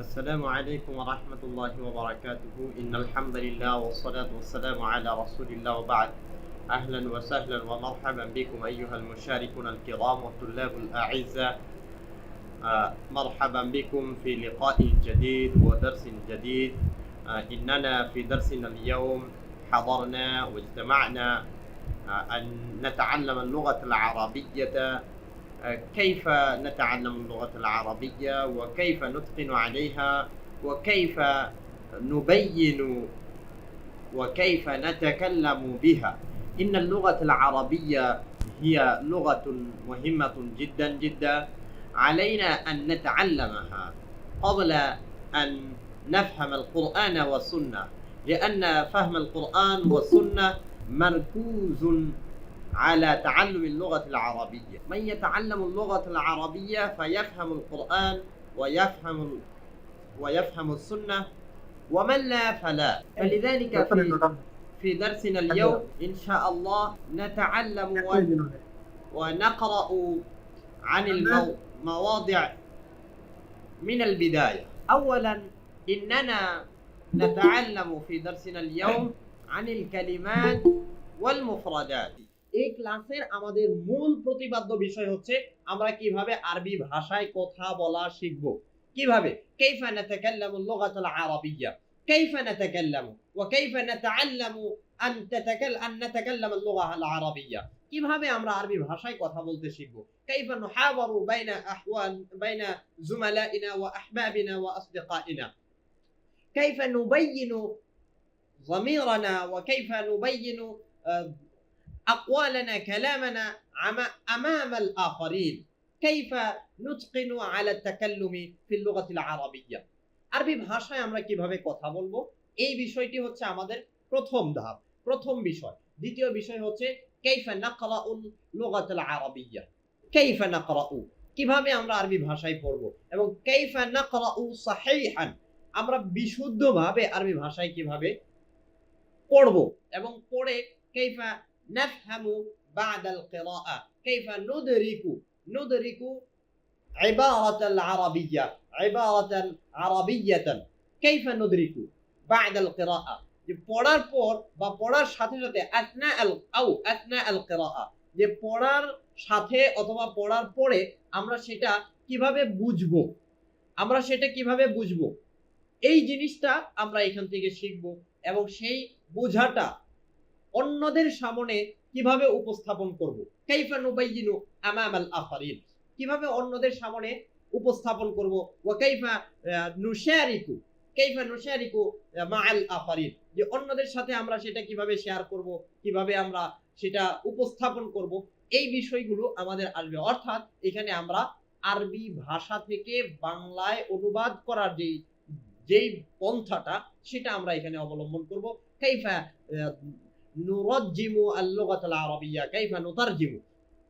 السلام عليكم ورحمة الله وبركاته. إن الحمد لله والصلاة والسلام على رسول الله وبعد. أهلا وسهلا ومرحبا بكم أيها المشاركون الكرام والطلاب الأعزاء. آه، مرحبا بكم في لقاء جديد ودرس جديد. آه، إننا في درسنا اليوم حضرنا واجتمعنا آه، أن نتعلم اللغة العربية كيف نتعلم اللغة العربية وكيف نتقن عليها وكيف نبين وكيف نتكلم بها؟ إن اللغة العربية هي لغة مهمة جدا جدا. علينا أن نتعلمها قبل أن نفهم القرآن والسنة لأن فهم القرآن والسنة مركوز على تعلم اللغة العربية. من يتعلم اللغة العربية فيفهم القرآن ويفهم ويفهم السنة ومن لا فلا. فلذلك في, في درسنا اليوم إن شاء الله نتعلم ون- ونقرأ عن المواضع من البداية. أولا إننا نتعلم في درسنا اليوم عن الكلمات والمفردات. এই ক্লাসের আমাদের মূল প্রতিপাদ্য বিষয় হচ্ছে আমরা কিভাবে আরবি ভাষায় কথা বলা শিখব কিভাবে كيف نتكلم اللغة العربية كيف نتكلم وكيف نتعلم أن تتكلم أن نتكلم اللغة العربية কিভাবে আমরা আরবি ভাষায় কথা বলতে শিখব كيف نحاور بين أحوال بين زملائنا وأحبابنا وأصدقائنا كيف نبين ضميرنا وكيف نبين آه، أقوالنا كلامنا عم- أمام الآخرين كيف نتقن على التكلم في اللغة العربية আরবি ভাষায় আমরা কিভাবে কথা বলবো এই বিষয়টি হচ্ছে আমাদের প্রথম ধাপ প্রথম বিষয় দ্বিতীয় বিষয় হচ্ছে কাইফা নাকরাউ লুগাতুল আরাবিয়্যা কাইফা নাকরাউ কিভাবে আমরা আরবি ভাষায় পড়ব এবং কাইফা নাকরাউ সাহিহান আমরা বিশুদ্ধভাবে আরবি ভাষায় কিভাবে পড়ব এবং পড়ে কাইফা نفهم بعد القراءة. كيف ندرك ندرك عبارة আরাবিয়্যা عبارة عربية. كيف ندرك بعد القراءة؟ যে পড়ার পর বা পড়ার সাথে সাথে আতনা আল আউ আতনা আল কিরাআ যে পড়ার সাথে অথবা পড়ার পরে আমরা সেটা কীভাবে বুঝব? আমরা সেটা কীভাবে বুঝব? এই জিনিসটা আমরা এখান থেকে শিখব এবং সেই বোঝাটা অন্যদের সামনে কীভাবে উপস্থাপন করব? কাইফা নুবাইয়িনু আমাম আল আখারিন। কীভাবে অন্যদের সামনে উপস্থাপন করব? ওয়া কাইফা নুশারিকু। কাইফা নুশারিকু মাআল আখারিন। যে অন্যদের সাথে আমরা সেটা কীভাবে শেয়ার করব? কীভাবে আমরা সেটা উপস্থাপন করব? এই বিষয়গুলো আমাদের আসবে। অর্থাৎ এখানে আমরা আরবি ভাষা থেকে বাংলায় অনুবাদ করার যেই যেই পন্থাটা, সেটা আমরা এখানে অবলম্বন করব। কাইফা নুরাজ্জিমু আল-লুগাত আল-আরাবিয়্যা কাইফা নুতারজিমু?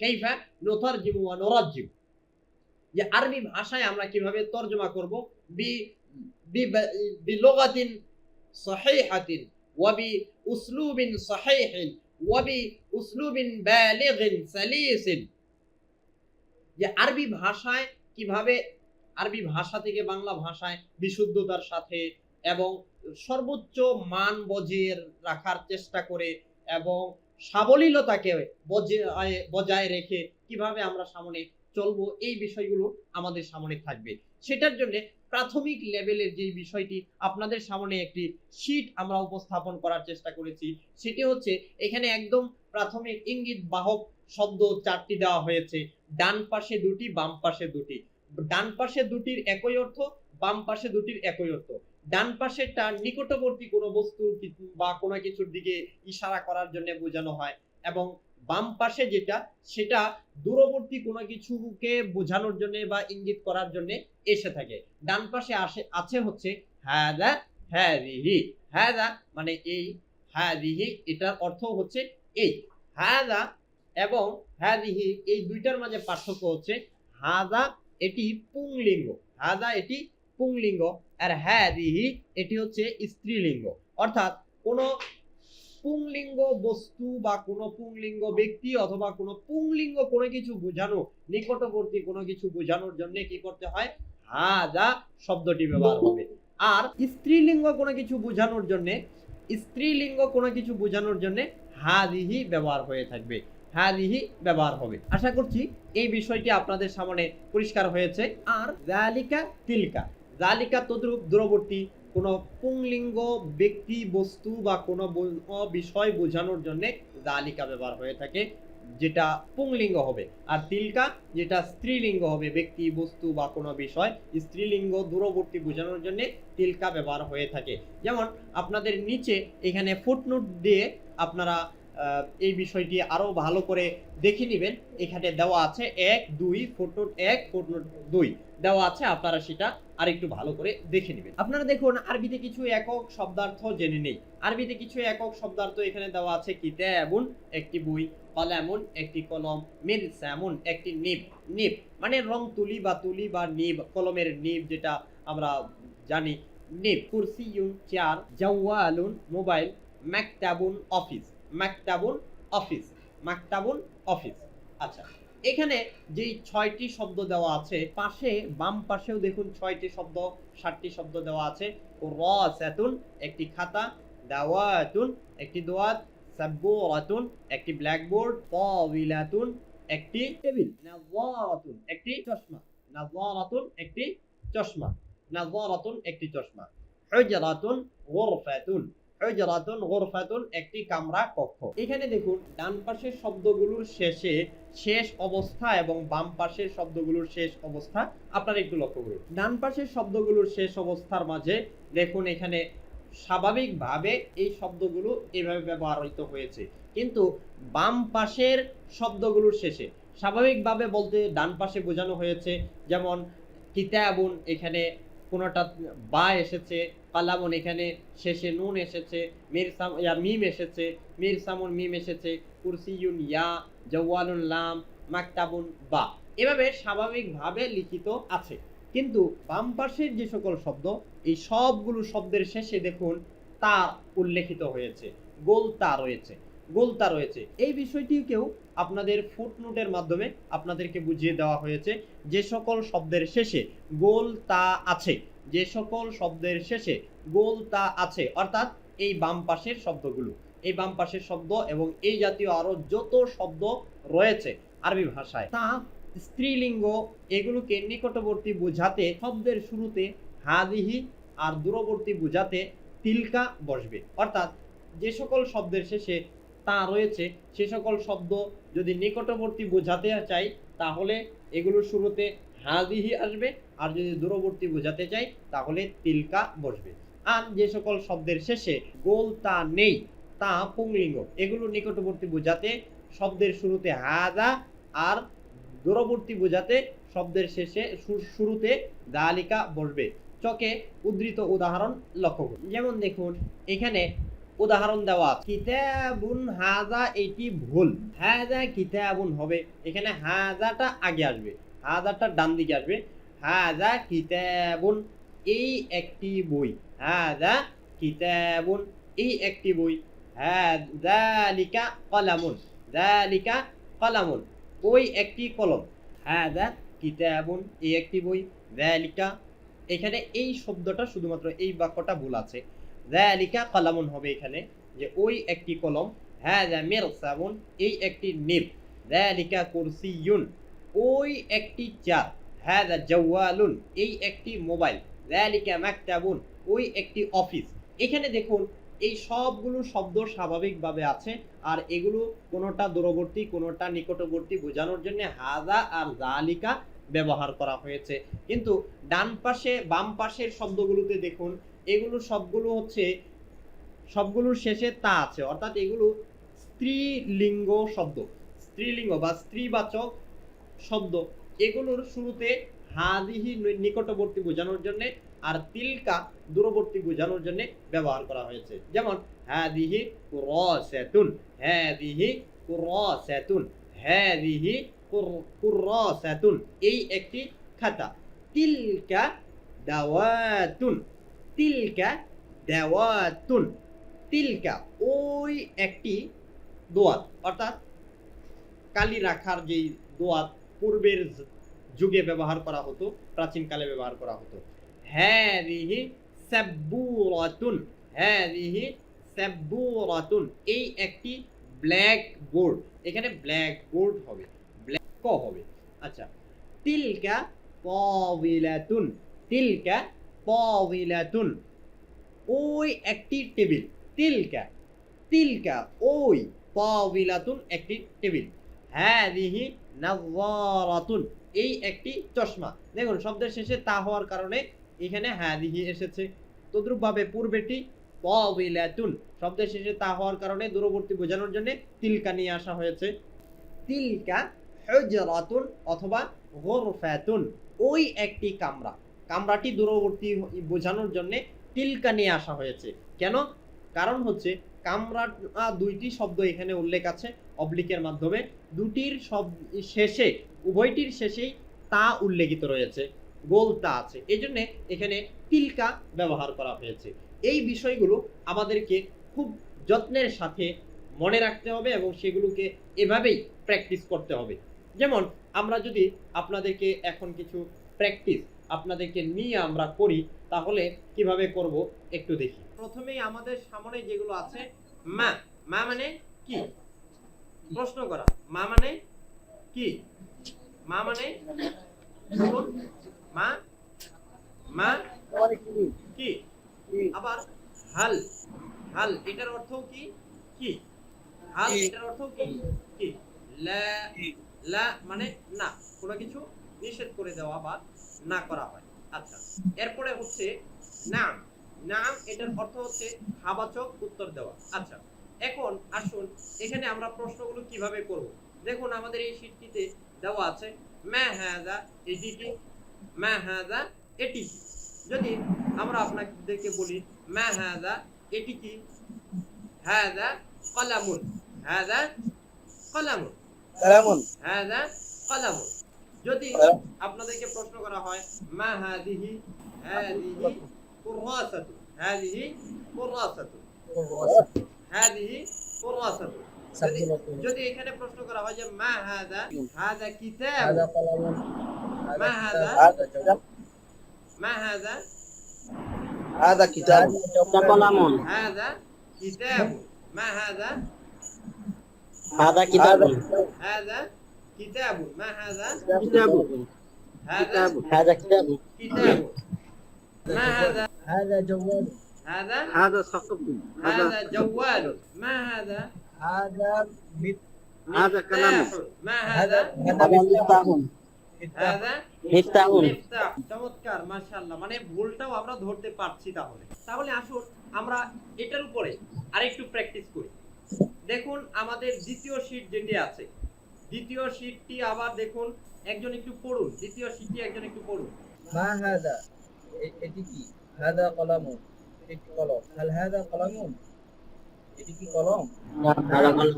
কাইফা নুতারজিমু ওয়া নুরাজ্জিমু। যে আরবি ভাষায় আমরা কীভাবে তর্জমা করব? বি, বি- বিলুগাতিন সহিহাতিন ওয়া বি উসলুবিন সহিহিন ওয়া বি উসলুবিন বালিগিন সালিসিন। যে আরবি ভাষায় কীভাবে, আরবি ভাষা থেকে বাংলা ভাষায় বিশুদ্ধতার সাথে এবং সর্বোচ্চ মান বজিয়ে রাখার চেষ্টা করে এবং সাবলীলতাকে বজায় রেখে কীভাবে আমরা সামনে চলবো, এই বিষয়গুলো আমাদের সামনে থাকবে। সেটার জন্য প্রাথমিক লেভেলের যে বিষয়টি আপনাদের সামনে একটি শীট আমরা উপস্থাপন করার চেষ্টা করেছি, সেটি হচ্ছে এখানে একদম প্রাথমিক ইঙ্গিত বাহক শব্দ চারটি দেওয়া হয়েছে। ডান পাশে দুটি, বাম পাশে দুটি। ডান পাশে দুটির একই অর্থ, বাম পাশে দুটির একই অর্থ। ডান পাশেরটা নিকটবর্তী কোনো বস্তু বা কোনো কিছুর দিকে ইশারা করার জন্য বোঝানো হয় এবং বাম পাশে যেটা, সেটা দূরবর্তী কোনো কিছুকে বোঝানোর জন্য বা ইঙ্গিত করার জন্য এসে থাকে। ডান পাশে আসে, আছে হচ্ছে হাদা হ্যাদিহি হাদা মানে এই হ্যাদিহি এটার অর্থ হচ্ছে এই। হাদা এবং হ্যাদিহি এই দুইটার মাঝে পার্থক্য হচ্ছে হাদা এটি পুংলিঙ্গ। হাদা এটি পুংলিঙ্গ। আর হ্যাদিহি এটি হচ্ছে স্ত্রীলিঙ্গ। অর্থাৎ কোনো পুংলিঙ্গ বস্তু বা কোনো পুংলিঙ্গ ব্যক্তি অথবা কোনো পুংলিঙ্গ কোনো কিছু বোঝানো, নিকটবর্তী কোনো কিছু বোঝানোর জন্য কি করতে হয়? হাদা শব্দটি ব্যবহার হবে। আর স্ত্রীলিঙ্গ কোনো কিছু বোঝানোর জন্য, স্ত্রীলিঙ্গ কোনো কিছু বোঝানোর জন্য হাদিহি ব্যবহার হয়ে থাকবে। হাদিহি ব্যবহার হবে। আশা করছি এই বিষয়টি আপনাদের সামনে পরিষ্কার হয়েছে। আর জালিকা তিলকা। জালিকা তদ্রূপ দূরবর্তী কোনো পুংলিঙ্গ ব্যক্তি বস্তু বা কোনো বিষয় বোঝানোর জন্য জালিকা ব্যবহার হয়ে থাকে, যেটা পুংলিঙ্গ হবে। আর তিলকা, যেটা স্ত্রীলিঙ্গ হবে, ব্যক্তি, বস্তু বা কোনো বিষয়, স্ত্রীলিঙ্গ দূরবর্তী বোঝানোর জন্য তিলকা ব্যবহার হয়ে থাকে। যেমন, আপনাদের নিচে এখানে ফুটনোট দিয়ে আপনারা এই বিষয়টি আরও ভালো করে দেখে নেবেন। এখানে দেওয়া আছে এক, দুই ফুটনোট এক ফুটনোট দুই। দেওয়া আছে, আপনারা সেটা আর একটু ভালো করে দেখে নেবেন। আপনারা দেখুন, আরবিতে কিছু একক শব্দার্থ জেনে নেই। আরবিতে কিছু একক শব্দার্থ এখানে দেওয়া আছে কি? কিতাবুন একটি বই কলামুন একটি কলম মিরসামুন একটি নিব নিব। মানে রং তুলি বা তুলি বা নিব, কলমের নিব যেটা আমরা জানি, নিব। কুরসিয়ুন চেয়ার জাওয়ালুন, মোবাইল, মাকতাবুন, অফিস মাকতাবুন অফিস মাকতাবুন, অফিস। আচ্ছা। এখানে যেই ছয়টি শব্দ দেওয়া আছে, পাশে, বাম পাশেও দেখুন ছয়টি শব্দ ষাটটি শব্দ দেওয়া আছে। রাসাতুন একটি খাতা। দাওয়াতুন, একটি দোয়াত সাব্বুরাতুন, একটি ব্ল্যাকবোর্ড তাওবিলাতুন একটি টেবিল। নাযারাতুন একটি চশমা। নাযারাতুন একটি চশমা। নাযারাতুন একটি চশমা। হুজরাতুন, গুরফাতুন। হুজরাতুন গুরফাতুন, একটি কামরা কক্ষ। এখানে দেখুন, ডান পাশের শব্দগুলোর শেষে শেষ অবস্থা এবং বাম পাশের শব্দগুলোর শেষ অবস্থা। আপনারা একটু লক্ষ্য করুন। ডান পাশের শব্দগুলোর শেষ অবস্থার মাঝে দেখুন, এখানে স্বাভাবিকভাবে এই শব্দগুলো এভাবে ব্যবহৃত হয়েছে। কিন্তু বাম পাশের শব্দগুলোর শেষে স্বাভাবিকভাবে বলতে ডান পাশে বোঝানো হয়েছে, যেমন কিতাবুন, এখানে কোনোটা বা এসেছে কালামুন এখানে শেষে নুন এসেছে, মির সাম, ইয়া, মিম এসেছে মিরসামুন মিম এসেছে কুরসিয়ুন ইয়া, জওয়ালুন লাম, মাকতাবুন বা। এভাবে স্বাভাবিকভাবে লিখিত আছে। কিন্তু বাম পাশের যে সকল শব্দ, এই সবগুলো শব্দের শেষে দেখুন তা উল্লেখিত হয়েছে, গোল তা রয়েছে, গোল তা রয়েছে। এই বিষয়টিকেও আপনাদের ফুটনোটের মাধ্যমে আপনাদেরকে বুঝিয়ে দেওয়া হয়েছে, যে সকল শব্দের শেষে গোল তা আছে। যে সকল শব্দের শেষে গোল তা আছে, অর্থাৎ এই বাম পাশের শব্দগুলো। এই বাম পাশের শব্দ এবং এই জাতীয় আরও যত শব্দ রয়েছে আরবি ভাষায়, তা স্ত্রীলিঙ্গ এগুলোকে নিকটবর্তী বোঝাতে শব্দের শুরুতে হাদিহি আর দূরবর্তী বোঝাতে তিলকা বসবে। অর্থাৎ যে সকল শব্দের শেষে তা রয়েছে, সে সকল শব্দ যদি নিকটবর্তী বোঝাতে চাই, তাহলে এগুলোর শুরুতে হাদিহি আসবে। আর যদি দূরবর্তী বোঝাতে চাই, তাহলে তিলকা বসবে। আর যে সকল শব্দের শেষে গোল তা নেই, তা পুংলিঙ্গ। এগুলো নিকটবর্তী বোঝাতে শব্দের শুরুতে হাদা আর দূরবর্তী বোঝাতে শব্দের শেষে শুরুতে দালিকা বসবে। চকে উদ্ধৃত উদাহরণ লক্ষ্য করুন। যেমন দেখুন, এখানে উদাহরণ দেওয়া কিতাবুন হাজা, এটি ভুল। হাজা কিতাবুন হবে। এখানে হাজাটা আগে আসবে। হাজাটা ডান দিকে আসবে। হাজা কিতাবুন, এই একটি বই। হাজা কিতাবুন, এই একটি বই। হাজালিকা কলামুন, জালিকা কলামুন, ওই একটি কলম। হাজা কিতাবুন, এই একটি বই। জালিকা, এখানে এই শব্দটা শুধুমাত্র এই বাক্যটা ভুল আছে। জালিকা কলামুন হবে এখানে, যে ওই একটি কলম। হাজা মিরসাবুন, এই একটি নিব জালিকা কুরসিয়ুন ওই একটি চার হাজা জাওয়ালুন, এই একটি মোবাইল। জালিকা মাকতাবুন, ওই একটি অফিস। এখানে দেখুন, এই সবগুলো শব্দ স্বাভাবিকভাবে আছে, আর এগুলো কোনোটা দূরবর্তী, কোনোটা নিকটবর্তী বোঝানোর জন্য হাজা আর জালিকা ব্যবহার করা হয়েছে। কিন্তু ডান পাশে, বাম পাশের শব্দগুলোতে দেখুন, এগুলো সবগুলো হচ্ছে সবগুলোর শেষে তা আছে। অর্থাৎ এগুলো স্ত্রীলিঙ্গ শব্দ। স্ত্রীলিঙ্গ বা স্ত্রীবাচক শব্দ। এগুলোর শুরুতে হাদিহি নিকটবর্তী বোঝানোর জন্য আর তিলকা দূরবর্তী বোঝানোর জন্য ব্যবহার করা হয়েছে। যেমন, হাদিহি কুরাসাতুন হাদিহি কুরাসাতুন, হাদিহি কুর- কুরাসাতুন। এই একটি খাতা। তিলকা দাওয়াতুন তিলকা দাওয়াতুন। তিলকা ওই একটি দোয়াত। অর্থাৎ কালি রাখার যেই দোয়াত পূর্বের যুগে ব্যবহার করা হতো, প্রাচীনকালে ব্যবহার করা হতো। সাব্বুরাতুন হ্যাদিহি সাব্বুরাতুন। এই একটি ব্ল্যাক বোর্ড এখানে ব্ল্যাক বোর্ড হবে, ব্ল্যাক ক হবে। আচ্ছা তিলকা পাওবিলাতুন তিলকা পাওবিলাতুন ওই একটি টেবিল, তিলকা তিলকা ওই পাওবিলাতুন একটি টেবিল। হ্যাদিহি নাযারাতুন এই একটি চশমা। দেখুন, শব্দের শেষে তা হওয়ার কারণে এখানে হ্যাদিহি এসেছে। তদ্রুপভাবে পূর্বেটি পাওবিলাতুন শব্দের শেষে তা হওয়ার কারণে দূরবর্তী বোঝানোর জন্য তিলকা নিয়ে আসা হয়েছে। তিলকা হুজরাতুন অথবা গুরফাতুন, ওই একটি কামরা। কামরাটি দূরবর্তী বোঝানোর জন্য তিলকা নিয়ে আসা হয়েছে। কেন? কারণ হচ্ছে কামরা আহ, দুইটি শব্দ এখানে উল্লেখ আছে অবলিকের মাধ্যমে। দুটির সব শেষে উভয়টির শেষেই তা উল্লেখিত রয়েছে গোল তা আছে। এই জন্য এখানে তিলকা ব্যবহার করা হয়েছে। এই বিষয়গুলো আমাদেরকে খুব যত্নের সাথে মনে রাখতে হবে এবং সেগুলোকে এভাবেই প্র্যাকটিস করতে হবে। যেমন আমরা যদি আপনাদেরকে এখন কিছু প্র্যাকটিস আপনাদেরকে নিয়ে আমরা করি তাহলে কীভাবে করব একটু দেখি। প্রথমেই আমাদের সামনে যেগুলো আছে মা মা মানে কি? প্রশ্ন করা। মা মানে কি? মা মানে মা মা কি? আবার হাল। হাল এটার অর্থ কি? কি? হাল এটার অর্থ কি? কি? লা লা মানে না। কোনো কিছু নিষেধ করে দেওয়া বা না করা হয়। আচ্ছা। এরপরে হচ্ছে নাম। নাম এটার অর্থ হচ্ছে হাবাচক উত্তর দেওয়া। আচ্ছা এখন আসুন এখানে আমরা প্রশ্নগুলো কীভাবে করব? দেখুন আমাদের এই শীটটিতে দেওয়া আছে মা হাযা এটি কি মা হাযা এটি কি যদি আমরা আপনাদেরকে বলি মা হাযা এটি কি হাযা কলামুন হাযা কলামুন। সালামুন হাযা কলামুন। যদি আপনাদেরকে প্রশ্ন করা হয় মা হাদিহি হাদিহি কুরাসাতু হাদিহি কুরাসাতু হাদিহি কুরাসাতু যদি যদি এখানে প্রশ্ন করা হয় যে মা হাদা হাদা কিতাব هذا قلم ما هذا؟ هذا كتاب মা হাদা هذا كتاب قلم হাদা কিতাব মা হাদা هذا كتاب هذا كتاب ما هذا كتاب هذا هذا كتاب كتاب ما هذا هذا جوال هذا هذا سقف هذا جوال ما هذا هذا مت هذا كلام مفتاح. ما هذا هذا هذا مفتاح مفتاح هذا مفتاح মিফতাহ চমৎকার মাশাআল্লাহ মানে ভুলটাও আমরা ধরতে পারছি তাহলে তাহলে আসুন আমরা এটার উপরে আরেকটু প্র্যাকটিস করি দেখুন আমাদের দ্বিতীয় শীট যেটি আছে দ্বিতীয় শীটটি আবার দেখুন একজন একটু পড়ুন দ্বিতীয় শীটটি একজন একটু পড়ুন ما هذا এ- এটি কি هذا قلم এটি কলম هل هذا قلم এটি কি কলম هذا قلم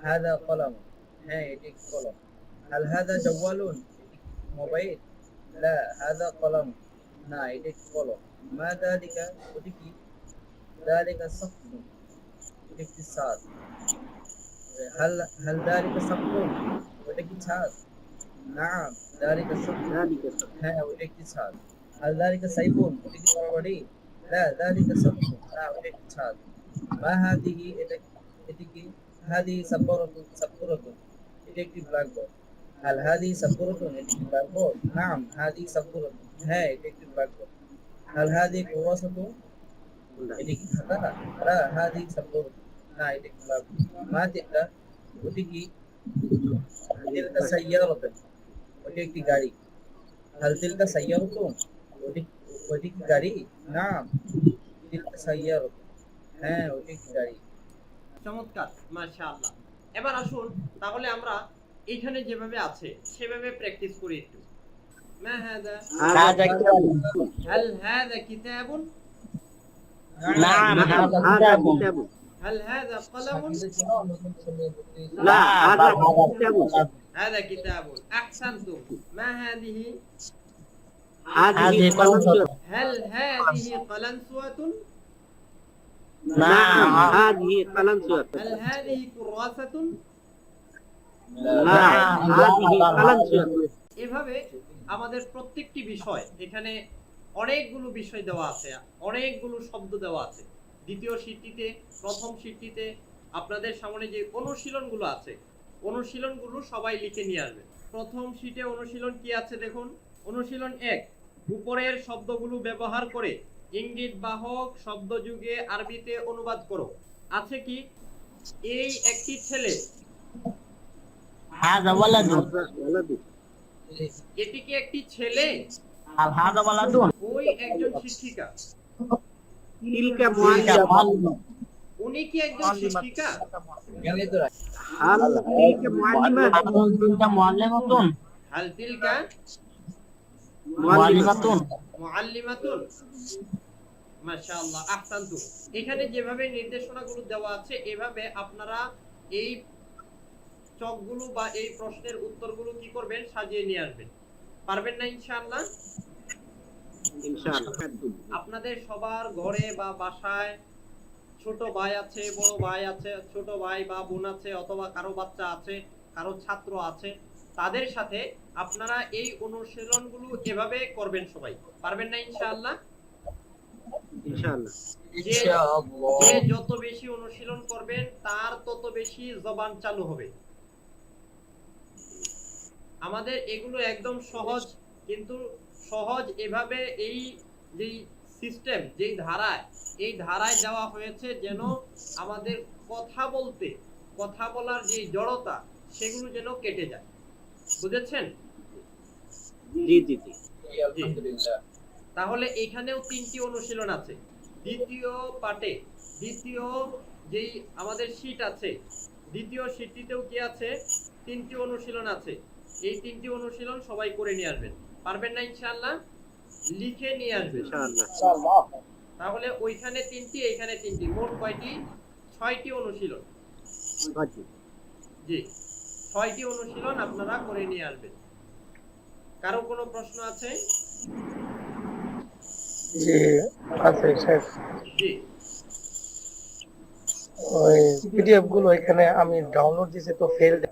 هذا قلم হ্যাঁ এটি একটি কলম هل هذا جوال এটি কি মোবাইল لا هذا قلم না এটি একটি কলম ما ذلك ওটি কি ذلك صف এটি একটি ছাদ هل هل ذلك صف ওটা কি ছাদ نعم ذلك صف ذلك سقف হ্যাঁ ওটা একটি ছাদ هل ذلك سيف لي لا ذلك سبق لا أريد ما هذه إتك هذه سبورة سبورة إتك بلاك بورد هل هذه سبورة إتك بلاك بورد نعم هذه سبورة هي إتك بلاك بورد هل هذه كراسة إتك لا لا هذه سبورة لا إتك بلاك بورد ما تبدأ إتك هل تلك سيارة إتك गाड़ी هل تلك سيارة ওটি ওটি কি গাড়ি না تلك سيارة হ্যাঁ ওটি একটি গাড়ি চমৎকার মাশাআল্লাহ এবার আসুন তাহলে আমরা এখানে যেভাবে আছে সেভাবে প্র্যাকটিস করি একটু মা হাদা هذا كتاب هل هذا كتاب نعم هذا كتاب هل هذا قلم لا هذا كتاب هذا كتاب أحسنتم ما هذه هذه قلم هل هذه قلنسوة نعم هذه قلم هل هذه كراسة نعم هذه قلم এভাবে আমাদের প্রত্যেকটি বিষয় এখানে অনেকগুলো বিষয় দেওয়া আছে অনেকগুলো শব্দ দেওয়া আছে দ্বিতীয় শীটটিতে প্রথম শীটটিতে আপনাদের সামনে যে অনুশীলনগুলো আছে অনুশীলনগুলো সবাই লিখে নিয়ে আসবে প্রথম শীটে অনুশীলন কি আছে দেখুন অনুশীলন এক উপরের শব্দগুলো ব্যবহার করে ইঙ্গিত বাহক শব্দযুগে আরবিতে অনুবাদ করো। আছে কি? এই একটি ছেলে হাদা এটি কি একটি ছেলে ওই একজন শিক্ষিকা। উনি কি একজন শিক্ষিকা? হাল তিলকা এখানে যেভাবে নির্দেশনাগুলো দেওয়া আছে এভাবে আপনারা এই চকগুলো বা এই প্রশ্নের উত্তরগুলো কি করবেন সাজিয়ে নিয়ে আসবেন। পারবেন না ইনশাআল্লাহ। আপনাদের সবার ঘরে বা বাসায় ছোট ভাই আছে বড় ভাই আছে ছোট ভাই বা বোন আছে অথবা কারও বাচ্চা আছে কারও ছাত্র আছে তাদের সাথে আপনারা এই অনুশীলনগুলো এভাবে করবেন সবাই। পারবেন না ইনশাআল্লাহ? ইনশাআল্লাহ। যে যত বেশি অনুশীলন করবেন তার তত বেশি জবান চালু হবে। আমাদের এগুলো একদম সহজ কিন্তু সহজ এভাবে এই যেই সিস্টেম যেই ধারায় এই ধারায় দেওয়া হয়েছে যেন আমাদের কথা বলতে কথা বলার যে জড়তা সেগুলো যেন কেটে যায়। বুঝেছেন? জি জি জি। তাহলে এখানেও তিনটি অনুশীলন আছে। দ্বিতীয় পাটে দ্বিতীয় যেই আমাদের শীট আছে দ্বিতীয় শীটটিতেও কি আছে? তিনটি অনুশীলন আছে। এই তিনটি অনুশীলন সবাই করে নিয়ে আসবেন। পারবেন না ইনশাআল্লাহ? লিখে নিয়ে আসবেন। ইনশাআল্লাহ। তাহলে ওইখানে তিনটি এইখানে তিনটি। মোট কয়টি? ছয়টি অনুশীলন। জি জি। ছয়টি অনুশীলন আপনারা করে নিয়ে আসবেন। কারও কোনো প্রশ্ন আছে? জি আছে স্যার। জি। ওই পিডিএফগুলো এখানে আমি ডাউনলোড দিছি তো ফেল